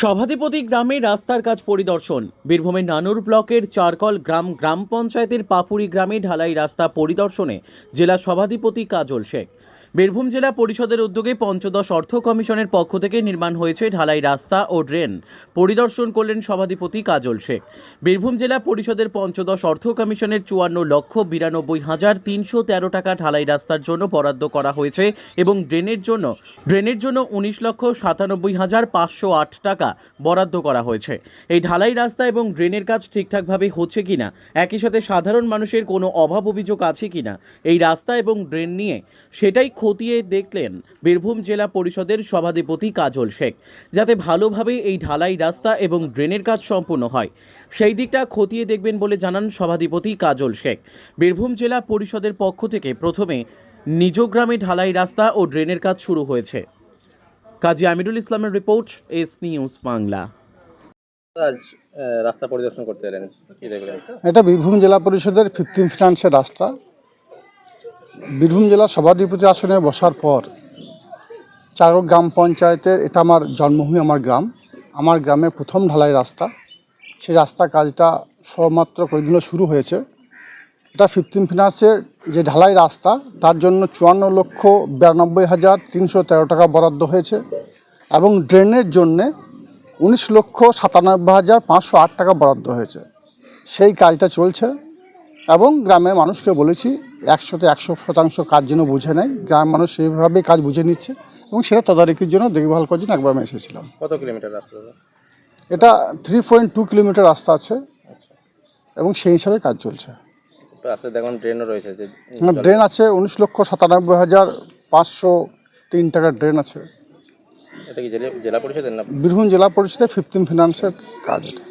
সভাধিপতি গ্রামে রাস্তার কাজ পরিদর্শন। বীরভূমের নানুর ব্লকের চারকল গ্রাম গ্রাম পঞ্চায়েতের পাপুরি গ্রামে ঢালাই রাস্তা পরিদর্শনে জেলা সভাধিপতি কাজল শেখ। বীরভূম জেলা পরিষদের উদ্যোগে পঞ্চদশ অর্থ কমিশনের পক্ষ থেকে নির্মাণ হয়েছে ঢালাই রাস্তা ও ড্রেন। পরিদর্শন করলেন সভাধিপতি কাজল শেখ। বীরভূম জেলা পরিষদের পঞ্চদশ অর্থ কমিশনের চুয়ান্ন লক্ষ বিরানব্বই হাজার তিনশো তেরো টাকা ঢালাই রাস্তার জন্য বরাদ্দ করা হয়েছে এবং ড্রেনের জন্য ড্রেনের জন্য উনিশ লক্ষ সাতানব্বই হাজার পাঁচশো আট টাকা বরাদ্দ করা হয়েছে। এই ঢালাই রাস্তা এবং ড্রেনের কাজ ঠিকঠাকভাবে হচ্ছে কিনা, একই সাথে সাধারণ মানুষের কোনো অভাব অভিযোগ আছে কিনা, এই রাস্তা এবং ড্রেন নিয়ে সেটাই খতিয়ে দেখলেন বীরভূম জেলা পরিষদের সভাধিপতি কাজল শেখ যাতে ভালোভাবে এই ঢালাই রাস্তা এবং ড্রেনের কাজ সম্পূর্ণ হয়। সেই দিকটা খতিয়ে দেখবেন বলে জানান সভাধিপতি কাজল শেখ। বীরভূম জেলা পরিষদের পক্ষ থেকে প্রথমে নিজ গ্রামে ঢালাই রাস্তা ও ড্রেনের কাজ শুরু হয়েছে। কাজী আমিরুল ইসলামের রিপোর্ট এস নিউজ বাংলা। আজ রাস্তা পরিদর্শন করতে এলেন। এটা বীরভূম জেলা পরিষদের ফিফটিন ফিনান্সের রাস্তা। বীরভূম জেলা সভাধিপতি আসনে বসার পর চারো গ্রাম পঞ্চায়েতের, এটা আমার জন্মভূমি, আমার গ্রাম। আমার গ্রামে প্রথম ঢালাই রাস্তা। সেই রাস্তা কাজটা সবমাত্র কয়েকদিনও শুরু হয়েছে। এটা ফিফটিন ফিনান্সের যে ঢালাই রাস্তা, তার জন্য চুয়ান্ন লক্ষ বিরানব্বই হাজার তিনশো তেরো টাকা বরাদ্দ হয়েছে এবং ড্রেনের জন্যে উনিশ লক্ষ সাতানব্বই হাজার পাঁচশো আট টাকা বরাদ্দ হয়েছে। সেই কাজটা চলছে। এবং গ্রামের মানুষকে বলেছি একশোতে একশো শতাংশ কাজ যেন বুঝে নেয়। গ্রামের মানুষ সেইভাবেই কাজ বুঝে নিচ্ছে এবং সেটা তদারকির জন্য দেখভাল করার জন্য একবার আমি এসেছিলাম। কত কিলোমিটার রাস্তা এটা থ্রি পয়েন্ট টু কিলোমিটার রাস্তা আছে এবং সেই হিসাবে কাজ চলছে। দেখুন ড্রেনও রয়েছে ড্রেন আছে উনিশ লক্ষ সাতানব্বই হাজার পাঁচশো তিন টাকার ড্রেন আছে। এটা কি জেলা জেলা পরিষদের না? বীরভূম জেলা পরিষদের ফিফটিন ফিনান্সের কাজ এটা।